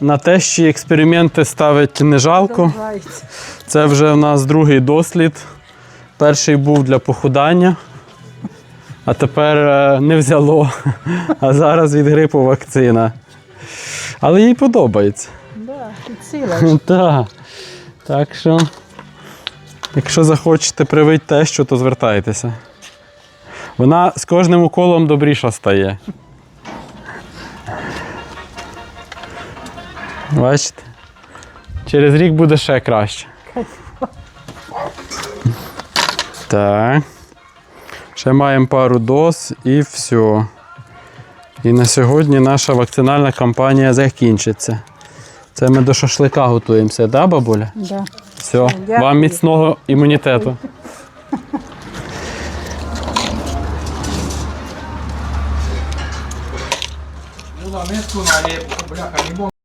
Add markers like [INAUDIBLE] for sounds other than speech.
На тещі експерименти ставить не жалко. Це вже в нас другий дослід. Перший був для похудання, а тепер е, не взяло. А зараз від грипу вакцина. Але їй подобається. Да. Так. [LAUGHS] Так що, якщо захочете привити тещу, то звертайтеся. Вона з кожним уколом добріша стає. Бачите? Через рік буде ще краще. Так. Ще маємо пару доз і все. І на сьогодні наша вакцинальна кампанія закінчиться. Це ми до шашлика готуємося, так, да, бабуля? Да. Все, Дякую. вам міцного імунітету. Ну, бляха, не